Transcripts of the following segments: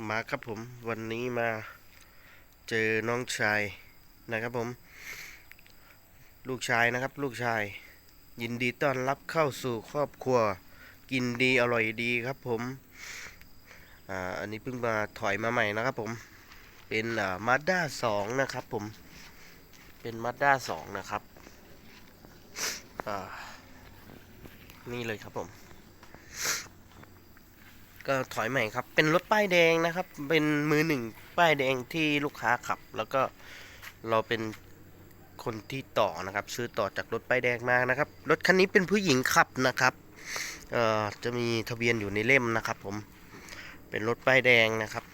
มาครับผมวันนี้มาเจอน้องชายนะครับผม ลูกชายนะครับ ลูกชาย ยินดีต้อนรับเข้าสู่ครอบครัว กินดีอร่อยดีครับผมอ่าอันนี้เพิ่งมาถอยมาใหม่นะครับผม เป็นอ่ามาด้าสองนะครับผม เป็นมาด้าสองนะครับอ่านี่เลยครับผม ก็ถอยใหม่ครับ เป็นรถป้ายแดงนะครับ เป็นมือหนึ่งป้ายแดงที่ลูกค้าขับ แล้วก็เราเป็นคนที่ต่อนะครับ ซื้อต่อจากรถป้ายแดงมานะครับ รถคันนี้เป็นผู้หญิงขับนะครับเอ่อจะมีทะเบียนอยู่ในเล่มนะครับ ผม เป็นรถป้ายแดงนะครับ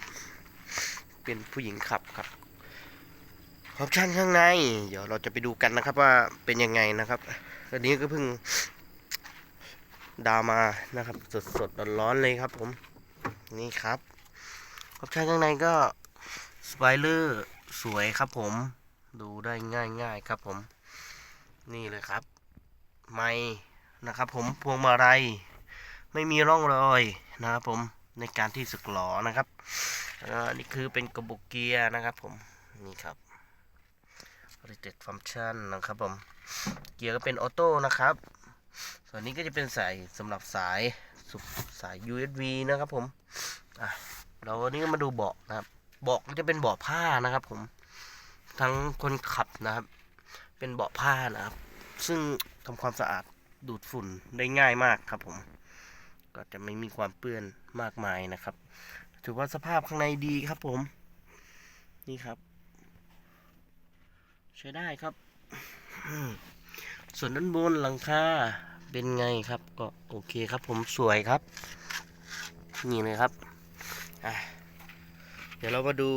เป็นผู้หญิงขับครับออปชั่นข้างใน เดี๋ยวเราจะไปดูกันนะครับว่าเป็นยังไงนะครับอันนี้ก็เพิ่งดาวมานะครับ สดสดๆร้อนๆเลยครับผม นี่ครับออปชั่นข้างในก็สไปเลอร์สวยครับผม ดูได้ง่ายๆครับผม นี่เลยครับ ไม้นะครับผมพวงมาลัยไม่มีร่องรอยนะครับผมในการที่สึกหลอนะครับอ่านี่คือเป็นกระบอกเกียร์นะครับผม นี่ครับ Rotate Function นะครับผม เกียร์ก็เป็นออโต้นะครับ ส่วนนี้ก็จะเป็นสายสำหรับสาย สุสาย USB นะครับผมอะเราวันนี้ก็มาดูเบาะนะครับ เบาะก็จะเป็นเบาะผ้านะครับ ผม ทั้งคนขับนะครับ เป็นเบาะผ้านะครับ ซึ่งทำความสะอาดดูดฝุ่นได้ง่ายมากครับผม ก็จะไม่มีความเปื้อนมากมายนะครับ ถือว่าสภาพข้างในดีครับผม นี่ครับ ใช้ได้ครับ ส่วนด้านบนหลังคา เป็นไงครับก็โอเคครับผมสวยครับ นี่เลยครับอะเดี๋ยวเรามาดู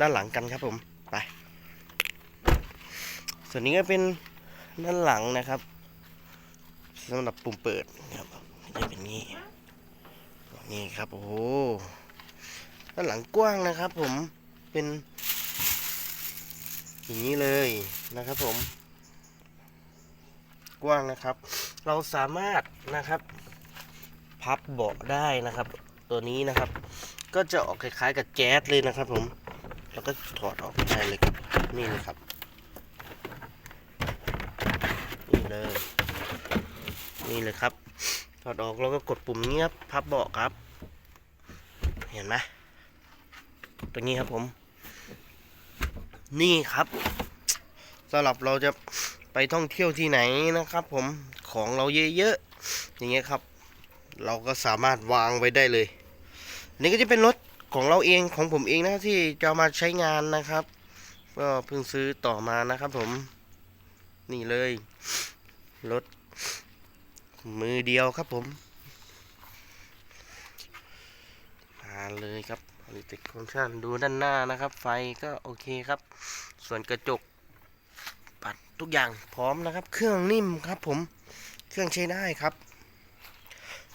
ด้านหลังกันครับผมไปส่วนนี้ก็เป็นด้านหลังนะครับสำหรับปุ่มเปิดครับจะเป็นนี้นี่ครับโอ้โหด้านหลังกว้างนะครับ ผมเป็นอย่างนี้เลยนะครับผม กว้างนะครับ เราสามารถนะครับ พับเบาะได้นะครับ ตัวนี้นะครับ ก็จะออกคล้ายๆ กับแจ๊สเลยนะครับผมแล้วก็ถอดออกได้เลยนี่เลยครับนี่เลยนี่เลยครับ ถอดออกแล้วก็กดปุ่มเงียบพับเบาะครับ เห็นไหมตัวนี้ครับผม นี่ครับสำหรับเราจะ ไปท่องเที่ยวที่ไหนนะครับ ผมของเราเยอะๆอย่างเงี้ยครับ เราก็สามารถวางไว้ได้เลยนี่ก็จะเป็นรถของเราเองของผมเองนะที่จะมาใช้งานนะครับ ก็เพิ่งซื้อต่อมานะครับ ผมนี่เลยรถมือเดียวครับผมมาเลยครับติดคอนชั่นดูด้านหน้านะครับ ไฟก็โอเคครับ ส่วนกระจก ทุกอย่างพร้อมนะครับ เครื่องนิ่มครับผมเครื่องใช้ได้ครับ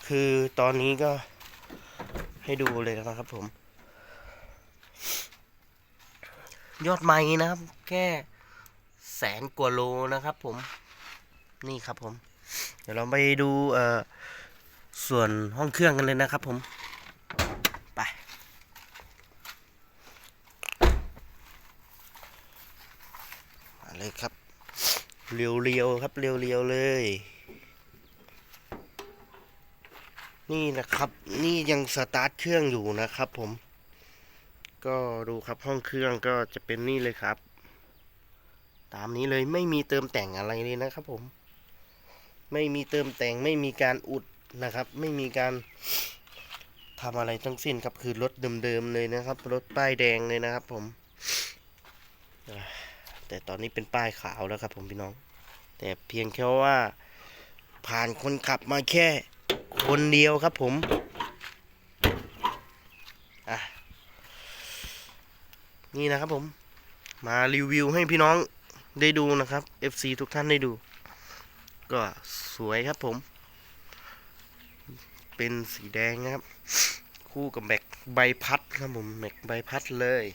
คือตอนนี้ก็ให้ดูเลยนะครับผม ยอดไม้นะครับ แค่แสนกว่าโลนะครับผมนี่ครับผม เดี๋ยวเราไปดูเอ่อส่วนห้องเครื่องกันเลยนะครับผมไปมาเลยครับ เรียวๆครับเรียวๆเลย นี่นะครับ นี่ยังสตาร์ทเครื่องอยู่นะครับ ผม ก็ดูครับห้องเครื่องก็จะเป็นนี่เลยครับ ตามนี้เลยไม่มีเติมแต่งอะไรเลยนะครับ ผม ไม่มีเติมแต่งไม่มีการอุดนะครับ ไม่มีการทำอะไรทั้งสิ้นครับคือรถเดิมๆเลยนะครับ รถป้ายแดงเลยนะครับ ผม แต่ตอนนี้เป็นป้ายขาวแล้วครับผมพี่น้อง แต่เพียงแค่ว่า ผ่านคนขับมาแค่ คนเดียวครับผมอะนี่นะครับผม มารีวิวให้พี่น้องได้ดูนะครับ FC ทุกท่านได้ดู ก็สวยครับผม เป็นสีแดงนะครับ คู่กับแม็กใบพัดครับผมแม็กใบพัดเลย